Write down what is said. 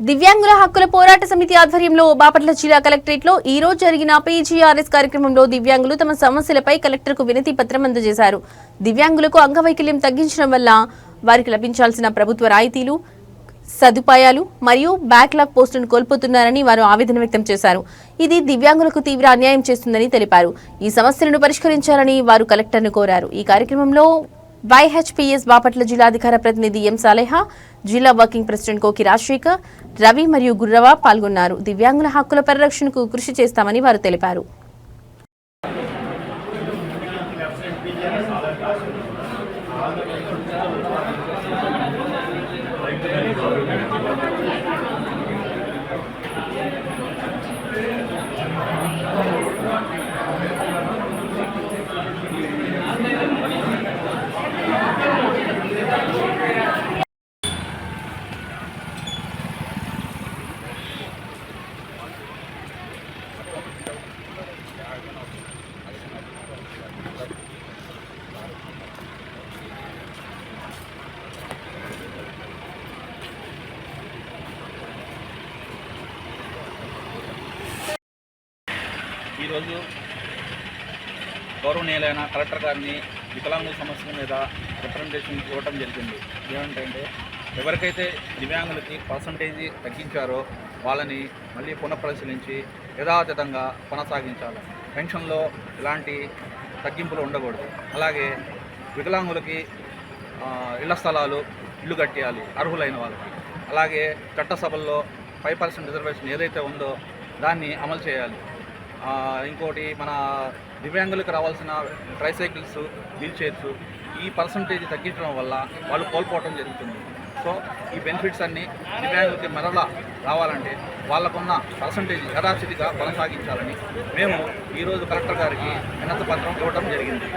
దివ్యాంగుల హక్కుల పోరాట సమితి ఆధ్వర్యంలో బాపట్ల జిల్లా కలెక్టరేట్లో ఈ రోజు జరిగిన పీజీఆర్ఎస్ కార్యక్రమంలో దివ్యాంగులు తమ సమస్యలపై కలెక్టర్కు వినతి పత్రం అందజేశారు. దివ్యాంగులకు అంగవైకల్యం తగ్గించడం వల్ల వారికి లభించాల్సిన ప్రభుత్వ రాయితీలు సదుపాయాలు మరియు బ్యాక్లాగ్ పోస్టులను కోల్పోతున్నారని వారు ఆవేదన వ్యక్తం చేశారు. ఇది దివ్యాంగులకు తీవ్ర అన్యాయం చేస్తుందని తెలిపారు. ఈ సమస్యలను పరిష్కరించాలని వారు కలెక్టర్ను కోరారు. ఈ కార్యక్రమంలో వైహెచ్పిఎస్ బాపట్ల జిల్లా అధికార ప్రతినిధి ఎం సాలేహా జిల్లా వర్కింగ్ ప్రెసిడెంట్ కోకి రాజశేఖర్ రవి మరియు గుర్రవ పాల్గొన్నారు. దివ్యాంగుల హక్కుల పరిరక్షణకు కృషి చేస్తామని వారు తెలిపారు. ఈరోజు గౌరవనీయులైన కలెక్టర్ గారిని వికలాంగుల సమస్యల మీద రిప్రజెంటేషన్ ఇవ్వటం జరిగింది. ఏమంటే ఎవరికైతే దివ్యాంగులకి పర్సంటేజీ తగ్గించారో వాళ్ళని మళ్ళీ పునఃపరిశీలించి యథాతథంగా కొనసాగించాలి. పెన్షన్లో ఎలాంటి తగ్గింపులు ఉండకూడదు. అలాగే వికలాంగులకి ఇళ్ళ స్థలాలు ఇల్లు కట్టేయాలి అర్హులైన వాళ్ళకి. అలాగే చట్టసభల్లో ఫైవ్ పర్సెంట్ రిజర్వేషన్ ఏదైతే ఉందో దాన్ని అమలు చేయాలి. ఇంకోటి మన దివ్యాంగులకు రావాల్సిన ట్రైసైకిల్స్ వీల్ చైర్స్ ఈ పర్సంటేజ్ తగ్గించడం వల్ల వాళ్ళు కోల్పోవడం జరుగుతుంది. సో ఈ బెనిఫిట్స్ అన్నీ దివ్యాంగులకి మరలా రావాలంటే వాళ్ళకున్న పర్సంటేజ్ యథాస్థితిగా కొనసాగించాలని మేము ఈరోజు కలెక్టర్ గారికి వినతి పత్రం ఇవ్వడం జరిగింది.